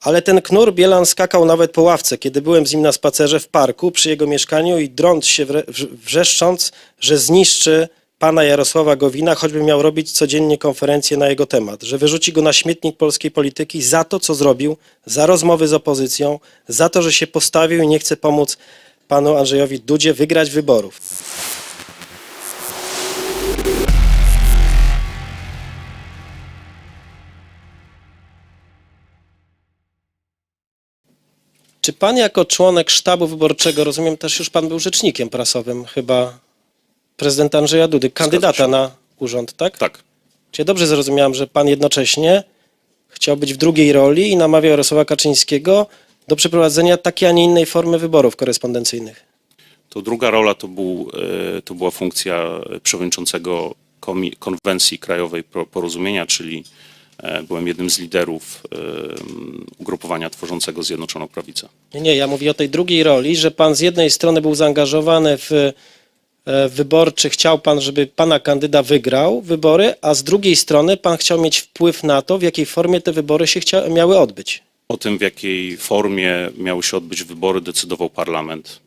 Ale ten knur Bielan skakał nawet po ławce, kiedy byłem z nim na spacerze w parku przy jego mieszkaniu i drąc się wrzeszcząc, że zniszczy pana Jarosława Gowina, choćby miał robić codziennie konferencje na jego temat, że wyrzuci go na śmietnik polskiej polityki za to, co zrobił, za rozmowy z opozycją, za to, że się postawił i nie chce pomóc panu Andrzejowi Dudzie wygrać wyborów. Czy pan jako członek sztabu wyborczego, rozumiem też już pan był rzecznikiem prasowym chyba prezydenta Andrzeja Dudy, kandydata na urząd, tak? Tak. Czy ja dobrze zrozumiałem, że pan jednocześnie chciał być w drugiej roli i namawiał Jarosława Kaczyńskiego do przeprowadzenia takiej, a nie innej formy wyborów korespondencyjnych? To druga rola to, był, e, to była funkcja przewodniczącego komi- konwencji krajowej Pro- porozumienia, czyli byłem jednym z liderów e, ugrupowania tworzącego Zjednoczoną Prawicę. Nie, nie, ja mówię o tej drugiej roli, że pan z jednej strony był zaangażowany w e, wyborczy, chciał pan, żeby pana kandydat wygrał wybory, a z drugiej strony pan chciał mieć wpływ na to, w jakiej formie te wybory się chcia- miały odbyć. O tym, w jakiej formie miały się odbyć wybory, decydował parlament,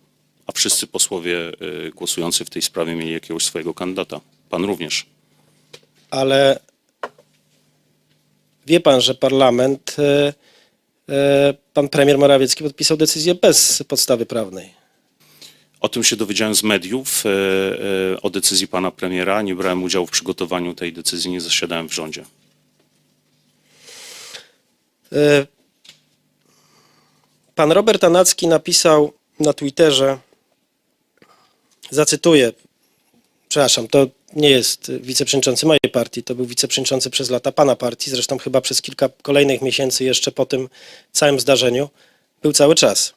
a wszyscy posłowie e, głosujący w tej sprawie mieli jakiegoś swojego kandydata. Pan również. ale wie pan, że parlament, e, e, pan premier Morawiecki podpisał decyzję bez podstawy prawnej. O tym się dowiedziałem z mediów, e, e, o decyzji pana premiera. Nie brałem udziału w przygotowaniu tej decyzji, nie zasiadałem w rządzie. E, Pan Robert Anacki napisał na Twitterze, zacytuję, przepraszam, to nie jest wiceprzewodniczący mojej partii, to był wiceprzewodniczący przez lata pana partii, zresztą chyba przez kilka kolejnych miesięcy jeszcze po tym całym zdarzeniu, był cały czas.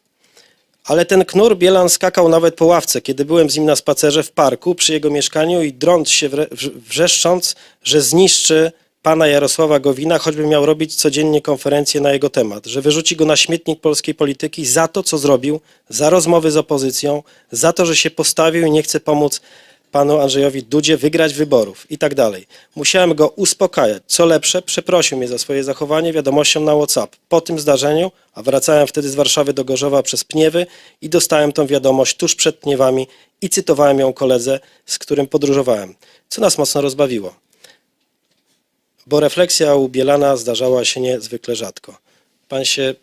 Ale ten knur Bielan skakał nawet po ławce, kiedy byłem z nim na spacerze w parku przy jego mieszkaniu i drąc się wrzeszcząc, że zniszczy pana Jarosława Gowina, choćby miał robić codziennie konferencje na jego temat, że wyrzuci go na śmietnik polskiej polityki za to, co zrobił, za rozmowy z opozycją, za to, że się postawił i nie chce pomóc panu Andrzejowi Dudzie wygrać wyborów i tak dalej. Musiałem go uspokajać. Co lepsze, przeprosił mnie za swoje zachowanie wiadomością na WhatsApp. Po tym zdarzeniu, a wracałem wtedy z Warszawy do Gorzowa przez Pniewy i dostałem tą wiadomość tuż przed Pniewami i cytowałem ją koledze, z którym podróżowałem, co nas mocno rozbawiło. Bo refleksja u Bielana zdarzała się niezwykle rzadko. Pan się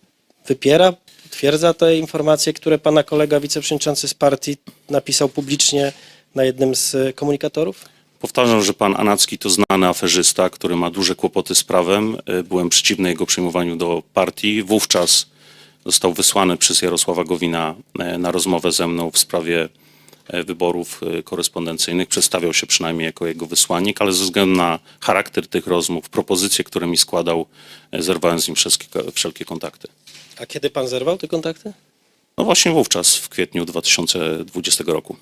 wypiera, potwierdza te informacje, które pana kolega wiceprzewodniczący z partii napisał publicznie na jednym z e, komunikatorów? Powtarzam, że pan Anacki to znany aferzysta, który ma duże kłopoty z prawem. Y, Byłem przeciwny jego przyjmowaniu do partii. Wówczas został wysłany przez Jarosława Gowina e, na rozmowę ze mną w sprawie e, wyborów e, korespondencyjnych. Przedstawiał się przynajmniej jako jego wysłannik, ale ze względu na charakter tych rozmów, propozycje, które mi składał, e, zerwałem z nim wszelkie, wszelkie kontakty. A kiedy pan zerwał te kontakty? No właśnie wówczas, w kwietniu 2020 roku.